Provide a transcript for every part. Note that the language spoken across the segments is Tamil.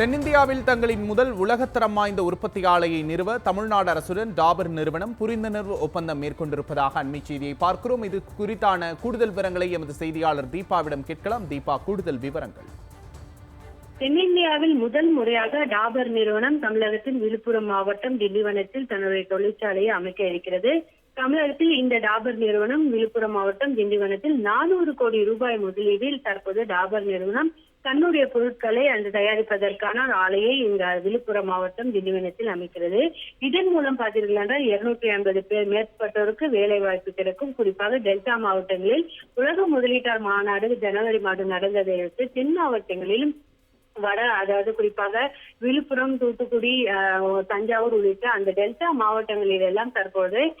தென்னிந்தியாவில் தங்களின் முதல் உலகத்தரம் வாய்ந்த உற்பத்தி ஆலையை நிறுவ தமிழ்நாடு அரசுடன் டாபர் நிறுவனம் புரிந்துணர்வு ஒப்பந்தம் மேற்கொண்டிருப்பதாக அண்மை செய்தியை பார்க்கிறோம். இது குறித்தான கூடுதல் விவரங்களை எமது செய்தியாளர் தீபாவிடம் கேட்கலாம். தீபா கூடுதல் விவரங்கள். தென்னிந்தியாவில் முதல் முறையாக டாபர் நிறுவனம் தமிழகத்தின் விழுப்புரம் மாவட்டம் திண்டிவனத்தில் தன்னுடைய தொழிற்சாலையை அமைக்க இருக்கிறது. தமிழகத்தில் இந்த டாபர் நிறுவனம் விழுப்புரம் மாவட்டம் திண்டிவனத்தில் நானூறு கோடி ரூபாய் முதலீட்டில் தற்போது டாபர் நிறுவனம் தன்னுடைய பொருட்களை அந்த தயாரிப்பதற்கான ஆலையை இங்க விழுப்புரம் மாவட்டம் திண்டிவனத்தில் அமைக்கிறது. இதன் மூலம் பார்த்தீர்கள் என்றால் இருநூற்றி ஐம்பது பேர் மேற்பட்டோருக்கு வேலை வாய்ப்பு கிடைக்கும். குறிப்பாக டெல்டா மாவட்டங்களில் உலக முதலீட்டாளர் மாநாடு ஜனவரி மாதம் நடந்ததை அடுத்து தென் மாவட்டங்களிலும் வட அதாவது குறிப்பாக விழுப்புரம் தூத்துக்குடி தஞ்சாவூர் உள்ளிட்ட அந்த டெல்டா மாவட்டங்களில் எல்லாம் தற்போது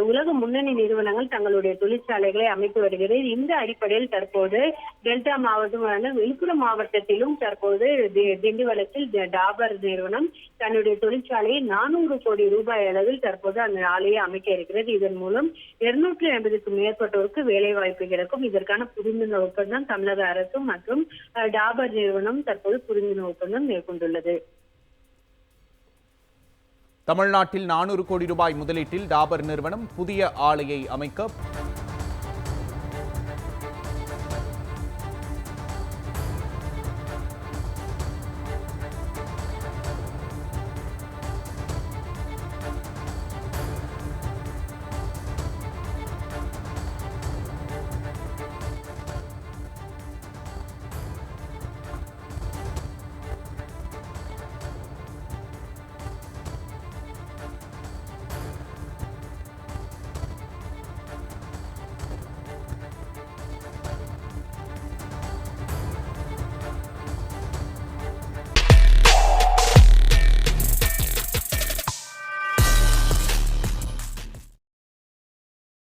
உலக முன்னணி நிறுவனங்கள் தங்களுடைய தொழிற்சாலைகளை அமைத்து வருகிறது. இந்த அடிப்படையில் தற்போது டெல்டா மாவட்டமான விழுப்புரம் மாவட்டத்திலும் தற்போது தி- திண்டிவனத்தில் டாபர் நிறுவனம் தன்னுடைய தொழிற்சாலையை நானூறு கோடி ரூபாய் அளவில் தற்போது அந்த ஆலையை அமைக்க இருக்கிறது. இதன் மூலம் இருநூற்றி ஐம்பதுக்கு மேற்பட்டோருக்கு வேலை வாய்ப்பு கிடைக்கும். இதற்கான புரிந்துணர்வு ஒப்பந்தம் தமிழக அரசு மற்றும் டாபர் நிறுவனம் தற்போது புரிந்துணர்வு ஒப்பந்தம் மேற்கொண்டுள்ளது. தமிழ்நாட்டில் நானூறு கோடி ரூபாய் முதலீட்டில் டாபர் நிறுவனம் புதிய ஆலையை அமைக்க